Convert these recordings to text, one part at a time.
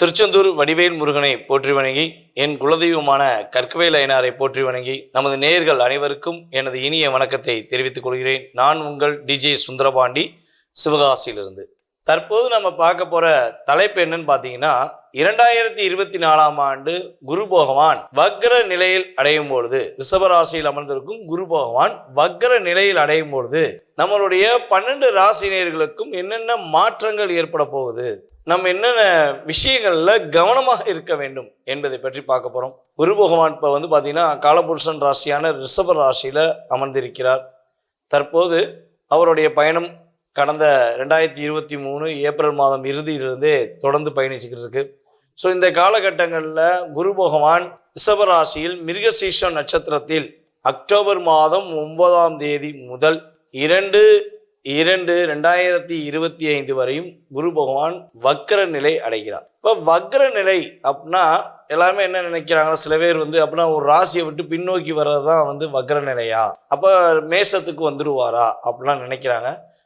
திருச்செந்தூர் வடிவேல் முருகனை போற்றி வணங்கி என் குலதெய்வமான கற்கவேல் ஐனாரை போற்றி வணங்கி நமது நேயர்கள் அனைவருக்கும் எனது இனிய வணக்கத்தை தெரிவித்துக் கொள்கிறேன். நான் உங்கள் டிஜே சுந்தரபாண்டி சிவகாசியிலிருந்து. தற்போது நம்ம பார்க்க போற தலைப்பு என்னன்னு பார்த்தீங்கன்னா இரண்டாயிரத்தி இருபத்தி நாலாம் ஆண்டு குரு பகவான் வக்ர நிலையில் அடையும் பொழுது ரிஷபராசியில் அமர்ந்திருக்கும் குரு பகவான் வக்ர நிலையில் அடையும் பொழுது நம்மளுடைய பன்னெண்டு ராசினியர்களுக்கும் என்னென்ன மாற்றங்கள் ஏற்பட போகுது நம்ம என்னென்ன விஷயங்கள்ல கவனமாக இருக்க வேண்டும் என்பதை பற்றி பார்க்க போறோம். குரு பகவான் இப்போ வந்து பார்த்தீங்கன்னா காலபுருஷன் ராசியான ரிஷப ராசியில அமர்ந்திருக்கிறார். தற்போது அவருடைய பயணம் கடந்த ரெண்டாயிரத்தி இருபத்தி மூணு ஏப்ரல் மாதம் இறுதியிலிருந்தே தொடர்ந்து பயணிச்சுக்கிட்டு இருக்கு ஸோ இந்த காலகட்டங்களில் குரு பகவான் ரிஷபராசியில் மிருகசீஷம் நட்சத்திரத்தில் அக்டோபர் மாதம் ஒன்பதாம் தேதி முதல் இரண்டு இரண்டு ரெண்டாயிரத்தி இருபத்தி ஐந்து வரையும் குரு பகவான் வக்ர நிலை அடைகிறார். இப்போ வக்ர நிலை அப்படின்னா எல்லாருமே என்ன நினைக்கிறாங்க? சில பேர் வந்து அப்படின்னா ஒரு ராசியை விட்டு பின்னோக்கி வர்றது தான் வந்து வக்ர நிலையா? அப்போ மேசத்துக்கு வந்துடுவாரா அப்படிலாம் நினைக்கிறாங்க.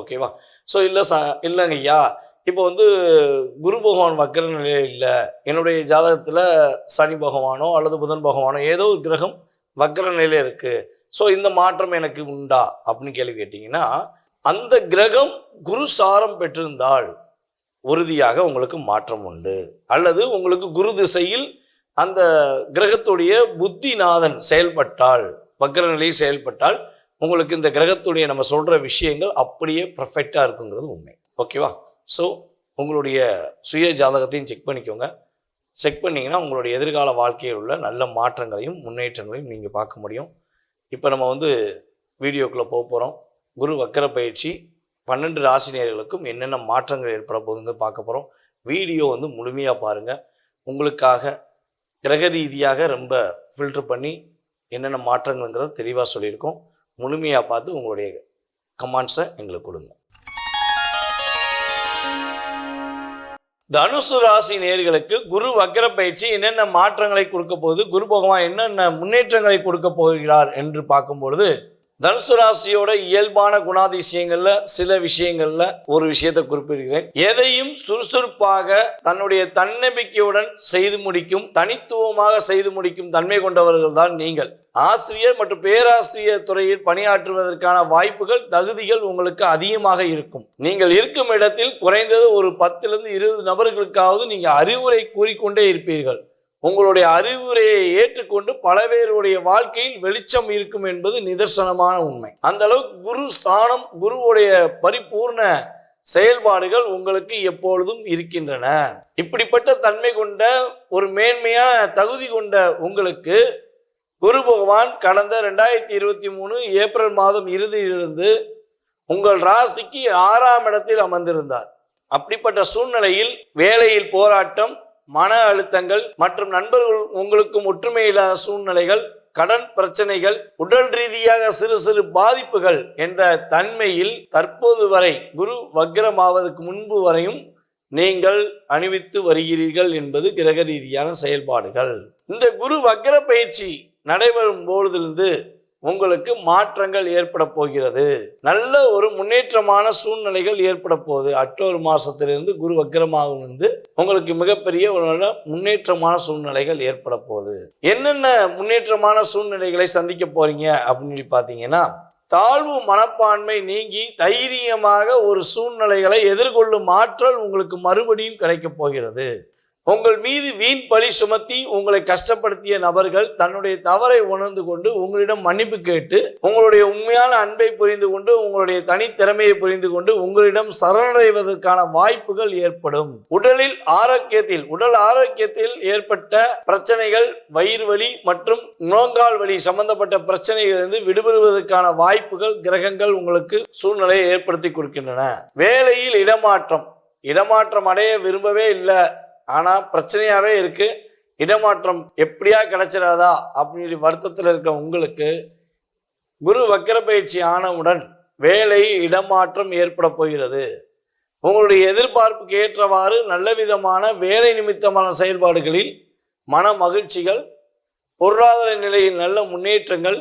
ஓகேவா ஸோ இல்லை ச இல்லைங்க ஐயா. இப்போ வந்து குரு பகவான் வக்ர நிலையில் இல்லை. என்னுடைய ஜாதகத்தில் சனி பகவானோ அல்லது புதன் பகவானோ ஏதோ ஒரு கிரகம் வக்கர நிலையில் இருக்குது ஸோ இந்த மாற்றம் எனக்கு உண்டா? அப்படின்னு கேள்வி கேட்டிங்கன்னா அந்த கிரகம் குரு சாரம் பெற்றிருந்தால் உறுதியாக உங்களுக்கு மாற்றம் உண்டு. அல்லது உங்களுக்கு குரு திசையில் அந்த கிரகத்துடைய புத்திநாதன் செயல்பட்டால் வக்கர நிலையில் செயல்பட்டால் உங்களுக்கு இந்த கிரகத்துடைய நம்ம சொல்கிற விஷயங்கள் அப்படியே பர்ஃபெக்டாக இருக்குங்கிறது உண்மை. ஓகேவா ஸோ உங்களுடைய சுய ஜாதகத்தையும் செக் பண்ணிக்கோங்க. செக் பண்ணிங்கன்னா உங்களுடைய எதிர்கால வாழ்க்கையில் உள்ள நல்ல மாற்றங்களையும் முன்னேற்றங்களையும் நீங்கள் பார்க்க முடியும். இப்போ நம்ம வந்து வீடியோக்குள்ளே போக போகிறோம் குரு வக்கர பயிற்சி பன்னெண்டு ராசினியர்களுக்கும் என்னென்ன மாற்றங்கள் ஏற்பட போகுதுன்னு பார்க்க போகிறோம் வீடியோ வந்து முழுமையாக பாருங்கள் உங்களுக்காக கிரக ரீதியாக ரொம்ப ஃபில்டர் பண்ணி என்னென்ன மாற்றங்கள்ங்கிறத தெளிவாக சொல்லியிருக்கோம். முழுமையாக பார்த்து உங்களுடைய கமாண்ட்ஸை எங்களுக்கு கொடுங்க. தனுசு ராசி நேர்களுக்கு குரு வக்கர பயிற்சி என்னென்ன மாற்றங்களை கொடுக்க போகுது? குரு பகவான் என்னென்ன முன்னேற்றங்களை கொடுக்க போகிறார் என்று பார்க்கும்பொழுது தனுசு ராசியோட இயல்பான குணாதிசயங்கள்ல சில விஷயங்கள்ல ஒரு விஷயத்தை குறிப்பிடுகிறேன். எதையும் சுறுசுறுப்பாக தன்னுடைய தன்னம்பிக்கையுடன் செய்து முடிக்கும் தனித்துவமாக செய்து முடிக்கும் தன்மை கொண்டவர்கள் தான் நீங்கள். ஆசிரியர் மற்றும் பேராசிரியர் துறையில் பணியாற்றுவதற்கான வாய்ப்புகள் தகுதிகள் உங்களுக்கு அதிகமாக இருக்கும். நீங்கள் இருக்கும் இடத்தில் குறைந்தது ஒரு பத்திலிருந்து இருபது நபர்களுக்காவது நீங்க அறிவுரை கூறிக்கொண்டே இருப்பீர்கள். உங்களுடைய அறிவுரையை ஏற்றுக்கொண்டு பல பேருடைய வாழ்க்கையில் வெளிச்சம் இருக்கும் என்பது நிதர்சனமான உண்மை. அந்த அளவுக்கு குரு ஸ்தானம் குருவுடைய பரிபூர்ண செயல்பாடுகள் உங்களுக்கு எப்பொழுதும் இருக்கின்றன. இப்படிப்பட்ட தன்மை கொண்ட ஒரு மேன்மையான தகுதி கொண்ட உங்களுக்கு குரு பகவான் கடந்த ரெண்டாயிரத்தி இருபத்தி மூணு ஏப்ரல் மாதம் இறுதியிலிருந்து உங்கள் ராசிக்கு ஆறாம் இடத்தில் அமர்ந்திருந்தார். அப்படிப்பட்ட சூழ்நிலையில் வேலையில் போராட்டம் மன அழுத்தங்கள் மற்றும் நண்பர்கள் உங்களுக்கும் ஒற்றுமை இல்லாத சூழ்நிலைகள் கடன் பிரச்சனைகள் உடல் ரீதியாக சிறு சிறு பாதிப்புகள் என்ற தன்மையில் தற்போது வரை குரு வக்ரமாவதற்கு முன்பு வரையும் நீங்கள் அணிவித்து வருகிறீர்கள் என்பது கிரக ரீதியான செயல்பாடுகள். இந்த குரு வக்ர பயிற்சி நடைபெறும் பொழுதிலிருந்து உங்களுக்கு மாற்றங்கள் ஏற்பட போகிறது. நல்ல ஒரு முன்னேற்றமான சூழ்நிலைகள் ஏற்பட போகுது. அக்டோபர் மாசத்திலிருந்து குரு வக்ரமாகும் இருந்து உங்களுக்கு மிகப்பெரிய ஒரு நல்ல முன்னேற்றமான சூழ்நிலைகள் ஏற்பட போகுது. என்னென்ன முன்னேற்றமான சூழ்நிலைகளை சந்திக்க போறீங்க அப்படின்னு பார்த்தீங்கன்னா தாழ்வு மனப்பான்மை நீங்கி தைரியமாக ஒரு சூழ்நிலைகளை எதிர்கொள்ளும் ஆற்றல் உங்களுக்கு மறுபடியும் கிடைக்கப் போகிறது. உங்கள் மீது வீண் பழி சுமத்தி உங்களை கஷ்டப்படுத்திய நபர்கள் தன்னுடைய தவறை உணர்ந்து கொண்டு உங்களிடம் மன்னிப்பு கேட்டு உங்களுடைய உண்மையான அன்பை புரிந்து கொண்டு உங்களுடைய தனித்திறமையை புரிந்து கொண்டு உங்களிடம் சரணடைவதற்கான வாய்ப்புகள் ஏற்படும். உடலில் ஆரோக்கியத்தில் உடல் ஆரோக்கியத்தில் ஏற்பட்ட பிரச்சனைகள் வயிறு வலி மற்றும் முழங்கால் வலி சம்பந்தப்பட்ட பிரச்சனைகளிலிருந்து விடுபடுவதற்கான வாய்ப்புகள் கிரகங்கள் உங்களுக்கு சூழ்நிலையை ஏற்படுத்தி கொடுக்கின்றன. வேலையில் இடமாற்றம் இடமாற்றம் அடைய விரும்பவே இல்லை. ஆனால் பிரச்சனையாகவே இருக்குது இடமாற்றம் எப்படியா கிடைச்சிடாதா அப்படின்னு சொல்லி வருத்தத்தில் இருக்க உங்களுக்கு குரு வக்கர பயிற்சி ஆனவுடன் வேலை இடமாற்றம் ஏற்பட போகிறது. உங்களுடைய எதிர்பார்ப்புக்கு ஏற்றவாறு நல்ல விதமான வேலை நிமித்தமான செயல்பாடுகளில் மன மகிழ்ச்சிகள் பொருளாதார நிலையில் நல்ல முன்னேற்றங்கள்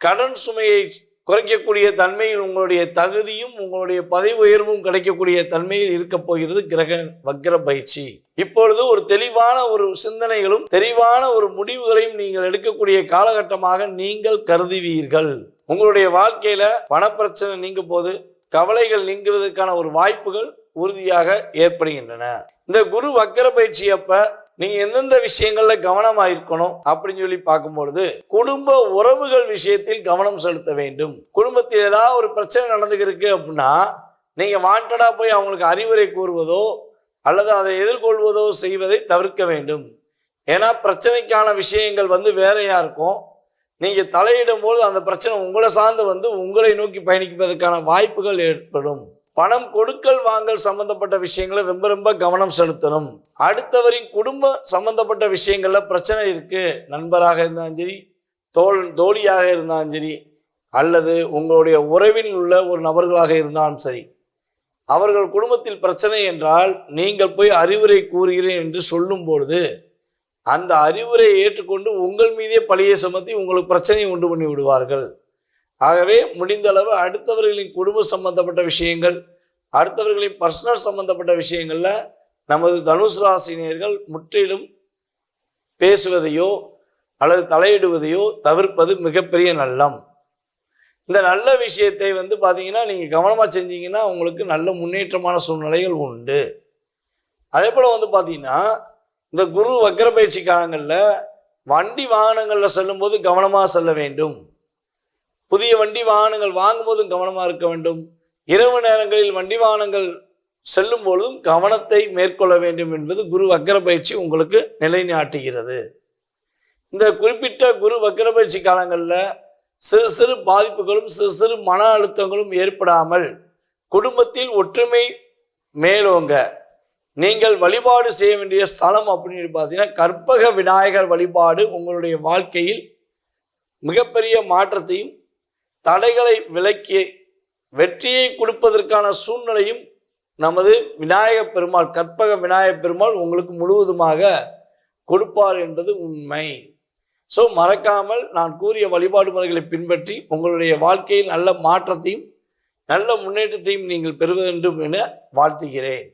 கடன் சுமையை குறைக்கக்கூடிய தன்மையில் உங்களுடைய தகுதியும் உங்களுடைய பதவி உயர்வும் கிடைக்கக்கூடிய தன்மையில் இருக்க போகிறது கிரக வக்ர பயிற்சி. இப்பொழுது ஒரு தெளிவான ஒரு சிந்தனைகளும் தெளிவான ஒரு முடிவுகளையும் நீங்கள் எடுக்கக்கூடிய காலகட்டமாக நீங்கள் கருதுவீர்கள். உங்களுடைய வாழ்க்கையில பணப்பிரச்சனை நீங்க போது கவலைகள் நீங்குவதற்கான ஒரு வாய்ப்புகள் உறுதியாக ஏற்படுகின்றன. இந்த குரு வக்கர பயிற்சி அப்ப நீங்க எந்தெந்த விஷயங்கள்ல கவனமா இருக்கணும் அப்படின்னு சொல்லி பார்க்கும்பொழுது குடும்ப உறவுகள் விஷயத்தில் கவனம் செலுத்த வேண்டும். குடும்பத்தில் ஏதாவது ஒரு பிரச்சனை நடந்துருக்கு அப்படின்னா நீங்க வாண்டடா போய் அவங்களுக்கு அறிவுரை கூறுவதோ அல்லது அதை எதிர்கொள்வதோ செய்வதை தவிர்க்க வேண்டும். ஏன்னா பிரச்சனைக்கான விஷயங்கள் வந்து வேறையா இருக்கும். நீங்க தலையிடும் போது அந்த பிரச்சனை உங்களை சார்ந்து வந்து உங்களை நோக்கி பயணிப்பதற்கான வாய்ப்புகள் ஏற்படும். பணம் கொடுக்கல் வாங்கல் சம்பந்தப்பட்ட விஷயங்களை ரொம்ப ரொம்ப கவனம் செலுத்தணும். அடுத்தவரின் குடும்ப சம்பந்தப்பட்ட விஷயங்களில் பிரச்சனை இருக்குது நண்பராக இருந்தாலும் சரி தோல் தோழியாக இருந்தாலும் சரி அல்லது உங்களுடைய உறவில் உள்ள ஒரு நபர்களாக இருந்தாலும் சரி அவர்கள் குடும்பத்தில் பிரச்சனை என்றால் நீங்கள் போய் அறிவுரை கூறுகிறேன் என்று சொல்லும் பொழுது அந்த அறிவுரையை ஏற்றுக்கொண்டு உங்கள் மீதே பழியை சுமத்தி உங்களுக்கு பிரச்சனையை உண்டு பண்ணி விடுவார்கள். ஆகவே முடிந்த அளவு அடுத்தவர்களின் குடும்ப சம்பந்தப்பட்ட விஷயங்கள் அடுத்தவர்களின் பர்சனல் சம்பந்தப்பட்ட விஷயங்களில் நமது தனுசு ராசினியர்கள் முற்றிலும் பேசுவதையோ அல்லது தலையிடுவதையோ தவிர்ப்பது மிகப்பெரிய நல்லம். இந்த நல்ல விஷயத்தை வந்து பார்த்தீங்கன்னா நீங்கள் கவனமாக செஞ்சீங்கன்னா உங்களுக்கு நல்ல முன்னேற்றமான சூழ்நிலைகள் உண்டு. அதே போல் வந்து பார்த்தீங்கன்னா இந்த குரு வக்கர பயிற்சி காலங்களில் வண்டி வாகனங்களில் செல்லும்போது கவனமாக செல்ல வேண்டும். புதிய வண்டி வாகனங்கள் வாங்கும்போதும் கவனமாக இருக்க வேண்டும். இரவு நேரங்களில் வண்டி வாகனங்கள் செல்லும் பொழுதும் கவனத்தை மேற்கொள்ள வேண்டும் என்பது குரு வக்கர பயிற்சி உங்களுக்கு நிலைநாட்டுகிறது. இந்த குறிப்பிட்ட குரு வக்கர பயிற்சி காலங்களில் சிறு சிறு பாதிப்புகளும் சிறு சிறு மன அழுத்தங்களும் ஏற்படாமல் குடும்பத்தில் ஒற்றுமை மேலோங்க. நீங்கள் வழிபாடு செய்ய வேண்டிய ஸ்தலம் அப்படின்னு பார்த்தீங்கன்னா கற்பக விநாயகர் வழிபாடு உங்களுடைய வாழ்க்கையில் மிகப்பெரிய மாற்றத்தையும் தடைகளை விலக்கி வெற்றியை கொடுப்பதற்கான சூழ்நிலையும் நமது விநாயகப் பெருமாள் கற்பக விநாயகப் பெருமாள் உங்களுக்கு முழுவதுமாக கொடுப்பார் என்பது உண்மை. ஸோ மறக்காமல் நான் கூறிய வழிபாடு முறைகளை பின்பற்றி உங்களுடைய வாழ்க்கையில் நல்ல மாற்றத்தையும் நல்ல முன்னேற்றத்தையும் நீங்கள் பெறுவதென்றும் வேண்டும் என வாழ்த்துகிறேன்.